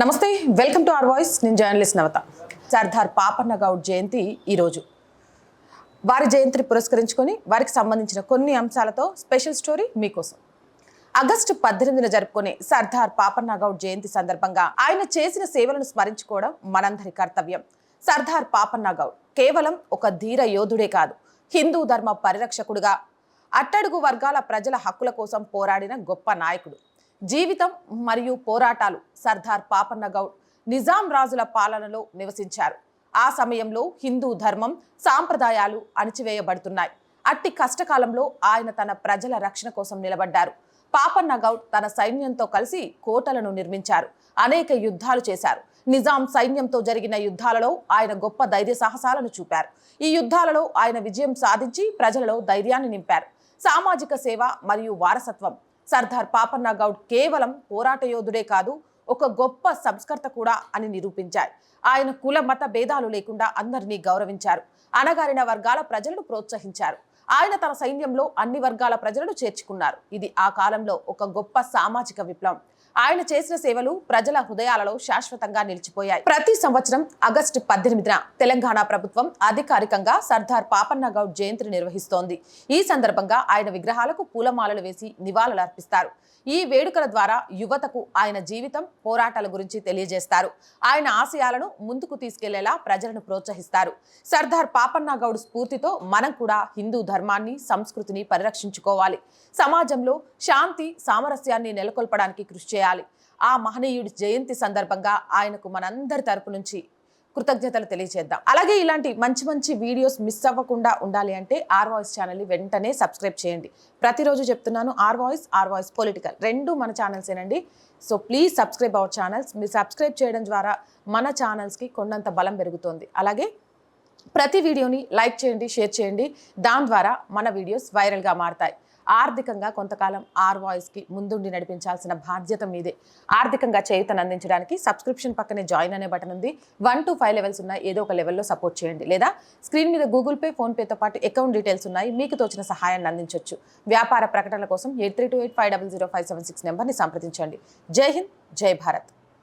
నమస్తే welcome to our voice. నేను journalist నవత. సర్దార్ పాపన్న గౌడ్ జయంతి ఈరోజు. వారి జయంతిని పురస్కరించుకొని వారికి సంబంధించిన కొన్ని అంశాలతో స్పెషల్ స్టోరీ మీకోసం. ఆగస్టు పద్దెనిమిదిన జరుపుకునే సర్దార్ పాపన్న గౌడ్ జయంతి సందర్భంగా ఆయన చేసిన సేవలను స్మరించుకోవడం మనందరి కర్తవ్యం. సర్దార్ పాపన్న గౌడ్ కేవలం ఒక ధీర యోధుడే కాదు హిందూ ధర్మ పరిరక్షకుడుగా అట్టడుగు వర్గాల ప్రజల హక్కుల కోసం పోరాడిన గొప్ప నాయకుడు. జీవితం మరియు పోరాటాలు సర్దార్ పాపన్న గౌడ్ నిజాం రాజుల పాలనలో నివసించారు. ఆ సమయంలో హిందూ ధర్మం సాంప్రదాయాలు అణిచివేయబడుతున్నాయి. అట్టి కష్టకాలంలో ఆయన తన ప్రజల రక్షణ కోసం నిలబడ్డారు. పాపన్న గౌడ్ తన సైన్యంతో కలిసి కోటలను నిర్మించారు. అనేక యుద్ధాలు చేశారు. నిజాం సైన్యంతో జరిగిన యుద్ధాలలో ఆయన గొప్ప ధైర్య సాహసాలను చూపారు. ఈ యుద్ధాలలో ఆయన విజయం సాధించి ప్రజలలో ధైర్యాన్ని నింపారు. సామాజిక సేవ మరియు వారసత్వం సర్దార్ పాపన్న గౌడ్ కేవలం పోరాట యోధుడే కాదు ఒక గొప్ప సంస్కర్త కూడా అని నిరూపించాయి ఆయన కుల మత భేదాలు లేకుండా అందరినీ గౌరవించారు. అణగారిన వర్గాల ప్రజలను ప్రోత్సహించారు. ఆయన తన సైన్యంలో అన్ని వర్గాల ప్రజలను చేర్చుకున్నారు. ఇది ఆ కాలంలో ఒక గొప్ప సామాజిక విప్లవం. ఆయన చేసిన సేవలు ప్రజల హృదయాలలో శాశ్వతంగా నిలిచిపోయాయి. ప్రతి సంవత్సరం ఆగస్టు పద్దెనిమిదిన తెలంగాణ ప్రభుత్వం అధికారికంగా సర్దార్ పాపన్న గౌడ్ జయంతిని నిర్వహిస్తోంది. ఈ సందర్భంగా ఆయన విగ్రహాలకు పూలమాలలు వేసి నివాళులు అర్పిస్తారు. ఈ వేడుకల ద్వారా యువతకు ఆయన జీవితం పోరాటాల గురించి తెలియజేస్తారు. ఆయన ఆశయాలను ముందుకు తీసుకెళ్ళేలా ప్రజలను ప్రోత్సహిస్తారు. సర్దార్ పాపన్న గౌడ్ స్ఫూర్తితో మనం కూడా హిందూ ధర్మాన్ని సంస్కృతిని పరిరక్షించుకోవాలి. సమాజంలో శాంతి సామరస్యాన్ని నెలకొల్పడానికి కృషి చేయాలి. ఆ మహనీయుడి జయంతి సందర్భంగా ఆయనకు మనందరి తరపు నుంచి కృతజ్ఞతలు తెలియజేద్దాం. అలాగే ఇలాంటి మంచి మంచి వీడియోస్ మిస్ అవ్వకుండా ఉండాలి అంటే ఆర్ వాయిస్ ఛానల్ని వెంటనే సబ్స్క్రైబ్ చేయండి. ప్రతిరోజు చెప్తున్నాను R voice R voice political రెండు మన ఛానల్సేనండి. So please subscribe our channels. మీరు సబ్స్క్రైబ్ చేయడం ద్వారా మన ఛానల్స్కి కొండంత బలం పెరుగుతుంది. అలాగే ప్రతి వీడియోని లైక్ చేయండి షేర్ చేయండి. దాని ద్వారా మన వీడియోస్ వైరల్గా మారతాయి. ఆర్థికంగా కొంతకాలం ఆర్ వాయిస్కి ముందుండి నడిపించాల్సిన బాధ్యత మీదే. ఆర్థికంగా చేయుతను అందించడానికి సబ్స్క్రిప్షన్ పక్కనే జాయిన్ అనే బటన్ ఉంది. వన్ టు ఫైవ్ లెవెల్స్ ఉన్నాయి. ఏదో ఒక లెవెల్లో సపోర్ట్ చేయండి. లేదా స్క్రీన్ మీద గూగుల్ పే ఫోన్పేతో పాటు అకౌంట్ డీటెయిల్స్ ఉన్నాయి. మీకు తోచిన సహాయాన్ని అందించవచ్చు వ్యాపార ప్రకటనల కోసం eight three two eight five double zero five seven six నెంబర్ని సంప్రదించండి. జై హింద్ జై భారత్.